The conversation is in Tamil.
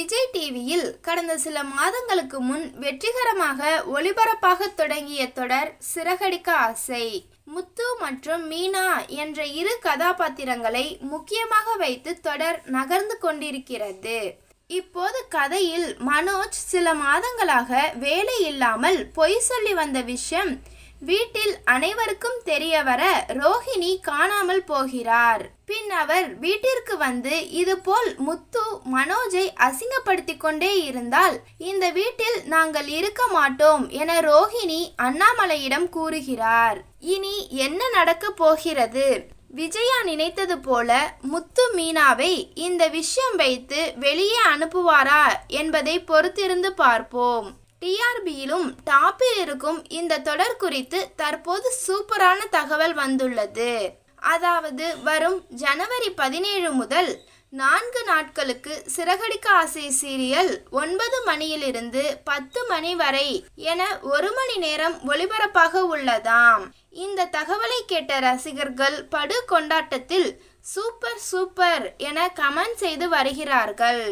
விஜய் டிவியில் கடந்த சில மாதங்களுக்கு முன் வெற்றிகரமாக ஒளிபரப்பாக தொடங்கிய தொடர் சிறகடிக்க ஆசை. முத்து மற்றும் மீனா என்ற இரு கதாபாத்திரங்களை முக்கியமாக வைத்து தொடர் நகர்ந்து கொண்டிருக்கிறது. இப்போது கதையில் மனோஜ் சில மாதங்களாக வேலை இல்லாமல் பொய் சொல்லி வந்த விஷயம் வீட்டில் அனைவருக்கும் தெரிய வர ரோஹிணி காணாமல் போகிறார். பின் அவர் வீட்டிற்கு வந்து இதுபோல் முத்து மனோஜை அசிங்கப்படுத்தி கொண்டே இருந்தால் இந்த வீட்டில் நாங்கள் இருக்க மாட்டோம் என ரோஹிணி அண்ணாமலையிடம் கூறுகிறார். இனி என்ன நடக்கப் போகிறது? விஜயா நினைத்தது போல முத்து மீனாவை இந்த விஷயம் வைத்து வெளியே அனுப்புவாரா என்பதை பொறுத்திருந்து பார்ப்போம். டிஆர்பியிலும் டாப்பில் இருக்கும் இந்த தொடர் குறித்து தற்போது சூப்பரான தகவல் வந்துள்ளது. அதாவது வரும் ஜனவரி பதினேழு முதல் நான்கு நாட்களுக்கு சிறகடிக்க ஆசை சீரியல் ஒன்பது மணியிலிருந்து பத்து மணி வரை என ஒரு மணி நேரம் ஒளிபரப்பாக உள்ளதாம். இந்த தகவலை கேட்ட ரசிகர்கள் படு கொண்டாட்டத்தில் சூப்பர் சூப்பர் என கமெண்ட் செய்து வருகிறார்கள்.